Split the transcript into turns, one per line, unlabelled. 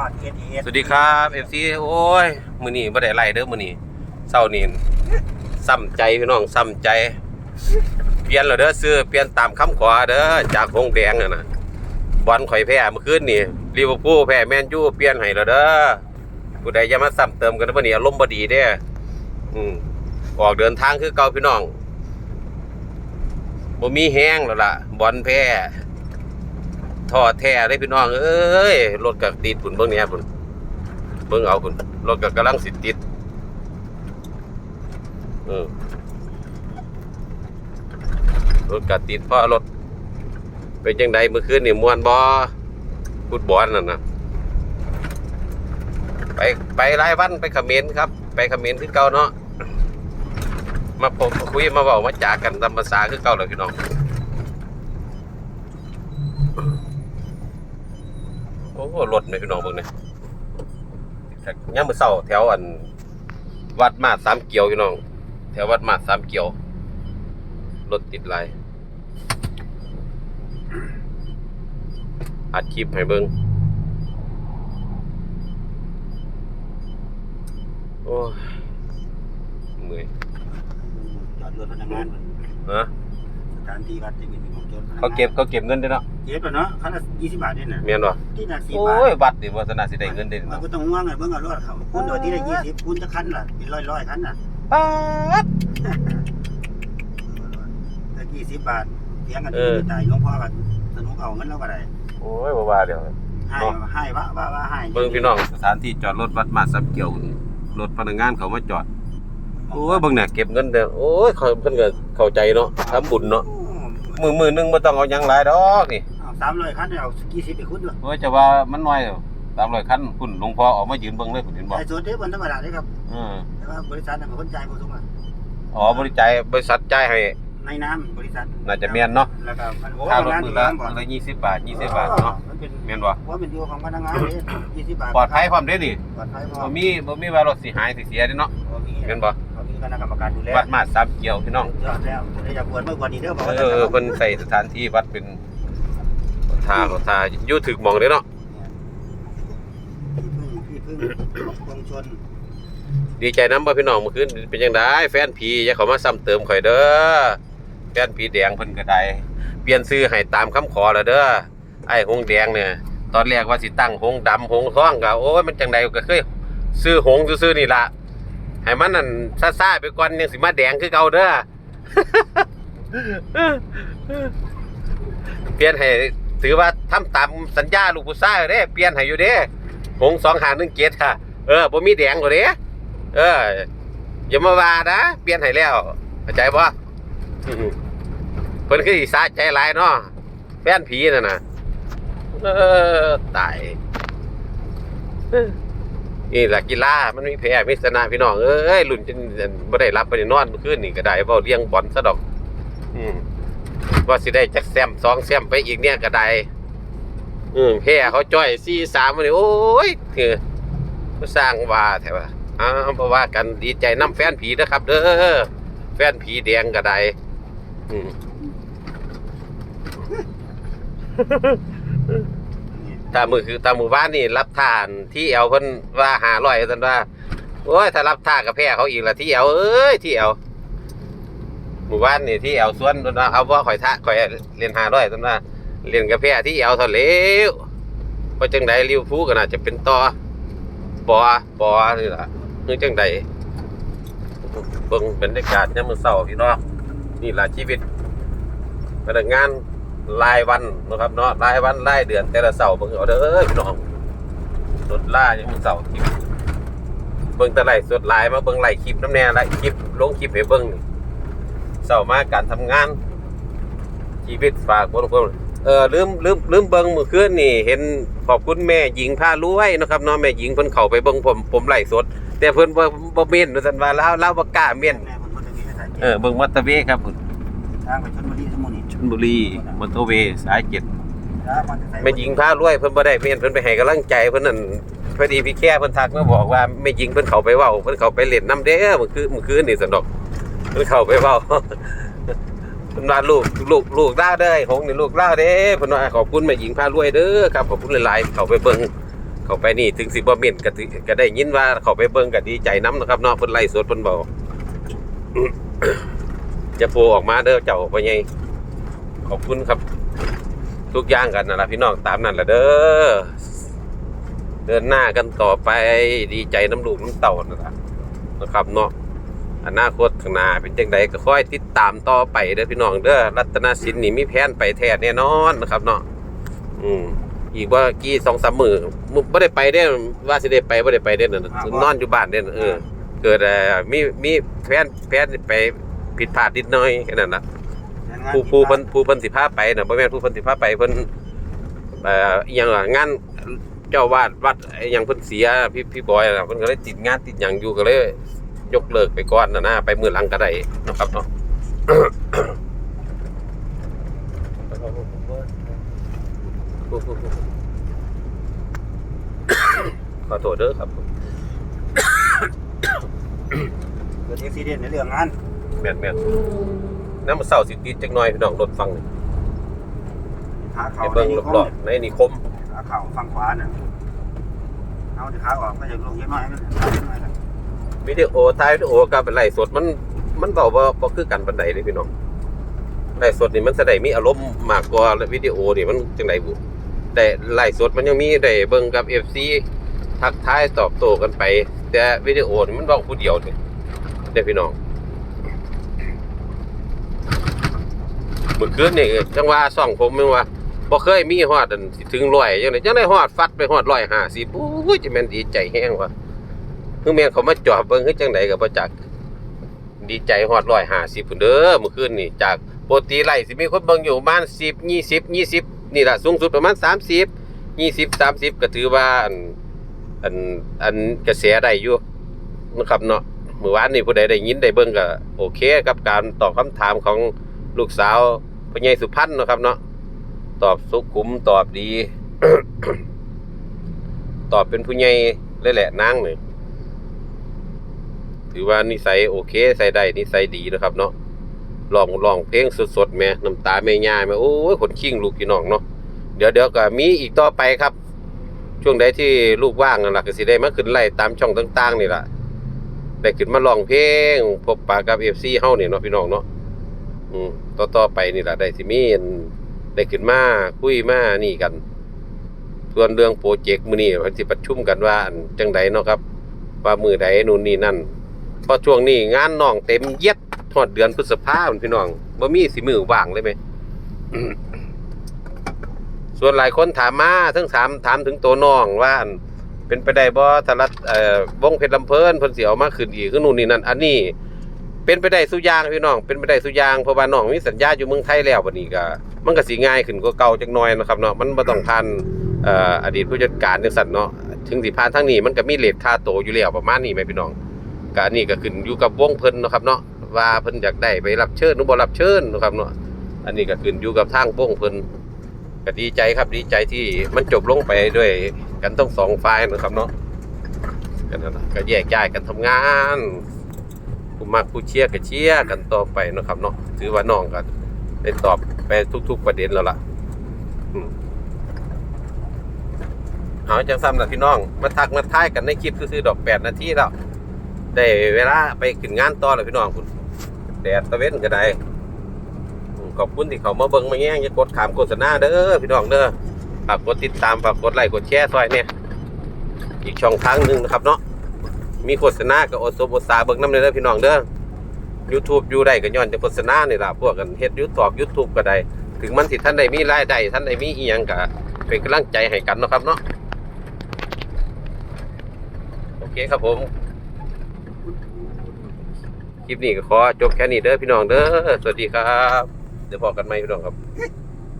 อดเอสเอส
สวัสดีครับเอฟซีโอ้ยมือนี้บ่ได้ไล่เด้อมือนี้เศร้านี่ซ้ำใจพี่น้องซ้ำใจ เปลี่ยนแล้วเด้อซื้อเปลี่ยนตามคำขอเด้อจากหงแดงน่ะนะบอลข่อยแพ้เมื่อคืนนี่ลิเวอร์พูลแพ้แมนยูเปลี่ยนให้แล้วเด้อผู้ใดอย่ามาซ้ำเติมกันเด้อมื้อนี้อารมณ์บ่ดีเด้ออืมออกเดินทางคือเก่าพี่น้องบ่มีแห้งแล้วล่ะบอลแพ้ ท่อแท้เลยพี่น้องเอ้ยรถก็ติดพุ่นเบิ่งนี่ยพุ่นเบิ่งเอาคุณรถก็กำลังสิติดเออรถก็ติดเพราะรถเป็นจังใดเมื่อคืนนี่มวนบ่ฟุตบอลนั่นนะไปไปรายวันไปเขมรครับ ไปเขมรคือเก่าเนาะมาพบมาคุยมาเว้ามาจากันตามภาษาคือเก่าเลยพี่น้อง อ้โหรถเนี่ยพี่น้องเบิ่งเนี่ยย่ามมือเศร้าแถวอัน วัดมาดสามเกียวพี่น้อง แถววัดมาดสามเกียว รถติดหลายอัดคลิปให้เบิ่งโอ้ยเมื่อย
จอดรถพนักงานมัน
ฮะ
สถานที่วัดจะมีของจอดพนังน
เขาเก็บเขาเก็บเงินด้วยเนาะ
เก็บแล้วเนาะคันละยี่สิบบาทเนี่ยน่ะ
เมียนบ่
ที่น่ะสี่
โอ้
บาท
ยวัดดิวัฒนาสิได้เงินเด่น
มัน
เนาะ
ก็ต้องห่วงไงเบิ่งเอารถเขาคุณโดยที่ได้ยี่สิบคุณจะคันล่ะเป็นร้อยร้อยคันน่ะ
ป๊าด
ถ้ายี่สิบบาทเถียงกันที่ตายหลวงพ่อกันสนุกเอาเงินเราก็ได้
โอ้ยบ่ว่าเดี๋ยว
ให้ให้ว่าว่าว่าให้
เบิ่งพี่น้องสถานที่จอดรถวัดมาดสามเกียวนี่รถพนักงานเขามาจอด โอ้ยเบิ่งเนี่ยเก็บเงินเด้อโอ้ยเขาเพิ่นก็เข้าใจเนาะทำบุญเนาะ มือมือหนึงบ่ต้องเอาหยังหลายดอกนี่
สามร้อยคันเนี่ยเอากี่สิบไปคุณด้วย
โอ้ยจะว่ามันน้อยสามร้อยคันคุณหลวงพ่อออกมายืนเบิ่งเลยคุณเห็นบ่
ไอ้ส่วนที่มันธรรมดาเลยครับ
อือ
แต่ว่าบริษัทน่ะเป็นคนจ่ายผู้สูงอะ
อ๋อบริจาคบริษัทจ่ายให้
ในน้ำบริษัท
น่าจะแม่นเนาะ
แล้วก็มันโอ้
ค่ารถ
งาน
มื
ที่
อละ
ร้านบ่
มือละ20 บาท 20 บาทเนาะ
มันเป็น
แม่นบ่
ว่าเป็นอยู่ของพนักงานเลยยี่สิบบาท
ปลอดภัยพร้อมเด้นี่
ปลอดภัยพอ
บ่มีบ่มีว่ารถสิหายสิเสียเด้เนาะ
บ่มี
แม่นบ่
เขามี คณะกรรมการดูแล
วัดมาดสามเกียวพี่น้อง
ยอดแล้วจะอยากบวชเมื่อวันนี้เด้อบอกว่า
เออเพิ่นใส่สถานที่วัดเป็นทาเขาทาอยู่ถึกหมองเด้เนาะ
พี่พึ่งพี่พึ่งกองชน
ดีใจนำบ่พี่น้องเมื่อคืนเป็นจังไดแฟนผีอย่าเข้ามาซ้ำเติมข่อยเด้อแฟนผีแดงเพิ่นก็ได้เปลี่ยนชื่อให้ตามคำขอแล้วเด้อไอ้หงแดงเนี่ย ตอนแรกว่าสิตั้งหงดำหงทองก็โอ้ยมันจังใดก็เคยซื้อหงซื่อๆนี่ล่ะ ให้มันนั่นซ่าๆไปก่อนยังสิมาแดงคือเก่าเด้อเปลี่ยนให้ถือว่าทำตามสัญญาลูกผู้ชายเด้ เปลี่ยนให้อยู่เด้หง2517ค่ะ เออบ่มีแดงกว่าเด้เอออย่ามาว่านะเปลี่ยนให้แล้วเข้าใจบ่อื้อหือเพิ่นคือสิสาใจหลายเนาะแฟนผีนั่นน่ะเออตาย นี่แหละกีฬามันมีแพ้มีชนะพี่น้องเอ้ยรุ่นจนบ่ได้รับบ่ได้นอนเมื่อคืนนี่ก็ได้เว้าเลี้ยงบอลซะดอก อืมว่าสิได้จักแซมสองแซมไปอีกเนี่ยก็ได้อืมแพ้เขาจ้อย4-3มื้อนี้โอ้ยคือมาสร้างว่าแท้ว่าอ้าวบ่ว่ากันดีใจนํแฟนผีนะครับเด้อแฟนผีแดงก็ได้อืม ถ้ามือคือถ้ามือบ้านนี่รับทานที่เอวเพิ่นว่าหาร้อยท่านว่าโอ้ยถ้ารับท่ากับแพ้เขาอีกละที่เอวเอ้ยที่เอวหมู่บ้านนี่ที่เอวสวนท่านว่าเอาว่าข่อยท่าข่อยเรียนหาร้อยท่านว่าเรียนกับแพ้ที่เอวเท่าเลวเพราะจังใดริวฟูก็น่าจะเป็นต่อปอปอนี่ล่ะคือจังใดเบิ่งบรรยากาศยามมื้อเช้าพี่น้องนี่ล่ะชีวิตพนักงาน รายวันนะครับเนาะรายวันรายเดือนแต่ละเสาร์เบิ่งเอาเด้อพี่น้องรถล่ายังมีเสาร์คลิปเบิ่งแต่ไลฟ์สดไลน์มาเบิ่งไลฟ์คลิปน้ำแน่ไลฟ์คลิปลงคลิปให้เบิ่งนี่เสาร์มาการทำงานชีวิตฝากบ่ทุกคนเออลืมลืมลืมเบิ่งมื้อคืนนี่ เห็นขอบคุณแม่หญิงพารวยนะครับเนาะแม่หญิงเพิ่นเข้าไปเบิ่งผมผมไลฟ์สด แต่เพิ่นบ่บ่เม่นว่าซั่นว่าลาวลาวบ่กล้าเม่น
แม่คนจะมีภาษา
เออเบิ่งมัตเตอร์เวย์ครับพุ่น
ทางไปชลบุรีสมุทร น
บุรีมอเตอร์เวย์สายเจ็ด
ทางมันจะใส่
แม่หญิงพารวยเพิ่นบ่ได้เมียนเพิ่นไปให้กำลังใจเพิ่นนั่นพอดีพี่แค่เพิ่นทักมาบอกว่าแม่หญิงเพิ่นเข้าไปเว้าเพิ่นเข้าไปเล่นน้ำเด้อเมื่อคืนเมื่อคืนนี่สนดอกเพิ่นเข้าไปเว้าเพิ่นว่าลูกลูกลูกล่าเด้อหงนี่ลูกล่าเด้เพิ่นว่าขอบคุณแม่หญิงพารวยเด้อครับขอบคุณหลายๆเข้าไปเบิ่งเขาไปนี่ถึงสิบ่เม่นก็ก็ได้ยินว่าเขาไปเบิ่งก็ดีใจน้ำนะครับเนาะเพิ่นไล่สดเพิ่นเบาจะโผล่ออกมาเด้อเจ้าพ่อใหญ่ ขอบคุณครับ ทุกอย่างกันนั่นะพี่น้องตามนั่นแหละเด้อเดินหน้ากันต่อไปดีใจน้ำลูกน้ำเต่านั่นล่ะนะครับเนาะอนาคตข้างหน้าเป็นจังไดก็ค่อยติดตามต่อไปเด้อพี่น้องเด้อรัตนสินนี่มีแผนไปแท้แน่นอนนะครับเนาะอืมอีกว่ากี่สองสามมือมึงไม่ได้ไปได้ว่าสิได้ไปไม่ได้ไปได้นั่นนอนอยู่บ้านเด่นเออ เกิดมีมีแฟนแฟนไปผิดพลาดนิดหน่อยแค่นั้นนะ ผู้ผู้เพิ่นผู้เพิ่นสิพาไปน่ะบ่แม่นผู้เพิ่นสิพาไปเพิ่นเอ่ออีหยังล่ะงานเจ้าวาดวัดอีหยังเพิ่นเสียพี่พี่บอยน่ะเพิ่นก็เลยติดงานติดหยังอยู่ก็เลย ยกเลิกไปก่อนนะนะไปมื้อหลังก็ได้เนาะครับเนาะขอโทษเด้อครับ
เกิดอุบิเหตุในเรื่องงาน
แม่นแม่ นน้ำมันเศร้าสิติดจักหน่อยพี่น้องรถฟังนี่
ขา
ไป
เข่า
เบิ่ง
ใน
รอบๆในนิคม
ขาเข่าฝั่งขวาน่ะเอาที่ขาออกก็จะลงเยอะน้อยมันขาเยอะน้อยนะ
วิดีโอถ่ายวิดีโอกับไลฟ์สดมันมันเบาบ่บ่คือกันปานใดเลยพี่น้องไลฟ์สดนี่มันแสดงมีอารมณ์มากกว่าวิดีโอนี่มันจังไดบุแต่ไลฟ์สดมันยังมีได้เบิ่งกับ FC ทักทายตอบโต้กันไป แต่วิดีโอนี่มันเว้าผู้เดียวนี่เด้อพี่น้อง เมื่อคืนนี่จังว่าซ่องผมม่นว่าบ่เคยมีฮอดอันถึง100จังได๋จังได๋ฮอดฟัดไปฮอด150โอ้ยจะแม่นดีใจแฮงว่ะคือแม่นเขามาจอดเบิ่งคือจังไดก็บ่จักดีใจฮอด150พุ่นเด้อเมื่อคืนนี่จากปกติไล่สิมีคนเบิ่งอยู่ประมาณ10 20 20นี่ล่ะสูงสุดประมาณ30 20 30ก็ถือว่าอันอันอันกระแสได้อยู่นะครับเนาะเมื่อวานนี้ผู้ใดได้ยินได้เบิ่งก็โอเค กับการตอบคำถามของลูกสาว พ่อใหญ่สุพรรณเนาะครับเนาะตอบสุขุมตอบดี ตอบเป็นผู้ใหญ่เลยแหละนางนี่ถือว่านิสัยโอเค ใส่ได้นิสัยดีนะครับ เนาะลองลองเพลงสดๆแม่น้ำตาแม่ย่าแม่โอ้ยขนขิ้งลูกพี่น้องเนาะเดี๋ยวเดี๋ยวก็มีอีกต่อไปครับ ช่วงใดที่ลูกว่างนั่นล่ะก็สิได้มาขึ้นไล่ตามช่องต่างๆนี่แหละได้ขึ้นมาร้องเพลงพบปะกับ FC เฮาเนี่ยเนาะพี่น้องเนาะอืม ต่อๆไปนี่แหละได้สิมีนได้ขึ้นมาคุยมานี่กัน ส่วนเรื่องโปรเจกต์มื้อนี้เพิ่นสิประชุมกันว่าจังใดเนาะครับ ว่ามือใดนู่นนี่นั่นเพราะช่วงนี้งานน้องเต็มเย็ดทอดเดือนพฤษภาคมพี่น้องบ่มีสิมือว่างเลยไหมส่วนหลายคนถามมาทั้งถามถามถึงตัวน้องว่าเป็นไปได้บ่ถ้ารัฐเอ่อวงเพชรลำเพิ่นเพิ่นสิเอามาขึ้นอีกคือนู่นนี่นั่นอันนี้ เป็นไปได้สุยางพี่น้อง เป็นไปได้สุยางเพราะว่าน้องมีสัญญาอยู่เมืองไทยแล้วบัดนี้ก็มันก็สิง่ายขึ้นกว่าเก่าจักหน่อยนะครับเนาะมันบ่ต้องผ่านเอ่ออดีตผู้จัดการจังซั่นเนาะถึงสิผ่านทางนี้มันก็มีเรทค่าโตอยู่แล้วประมาณนี้แม่พี่น้องก็อันนี้ก็ขึ้นอยู่กับวงเพิ่นนะครับเนาะว่าเพิ่นอยากได้ไปรับเชิญหรือบ่รับเชิญนะครับเนาะอันนี้ก็ขึ้นอยู่กับทางวงเพิ่นก็ดีใจครับดีใจที่มันจบลงไปด้วยกันทั้งสองฝ่ายนะครับเนาะก็นั่นล่ะก็แยกย้ายกันทำงาน ผู้มักผู้เชียร์ก็เชียร์กันต่อไปนะครับเนาะถือว่าน้องก็ได้ตอบไปทุก ๆ ประเด็นแล้วล่ะเอาจังซ้ำล่ะพี่น้อง มาทักมาทายกันในคลิปซื่อดอก8นาทีแล้วได้เวลาไปขึ้นงานต่อแล้วพี่น้องคุณแดดตะเวนก็ได้ขอบคุณที่เขามาเบิ่งมาแย่งอย่กดขามโฆษณาเด้อพี่น้องเด้อฝากกดติดตามฝากกดไลค์กดแชร์ซอยเนี่ยอีกช่องทางหนึ่งนะครับเนาะ มีโฆษณากับโอโซโบซาเบิ่งน้ำเลยเด้อพี่น้องเด้อ YouTube อยู่ได้ก็ย้อนจะโฆษณานี่ล่ะพวกกันเฮ็ด YouTube YouTube ก็ได้ ถึงมันสิท่านใดมีรายได้ท่านใดมีอีหยังก็เป็นกำลังใจให้กันเนาะครับเนาะโอเคครับผมคลิปนี้ก็ขอจบแค่นี้เด้อพี่น้องเด้อสวัสดีครับ เดี๋ยวพอกันใหม่พี่น้องครับ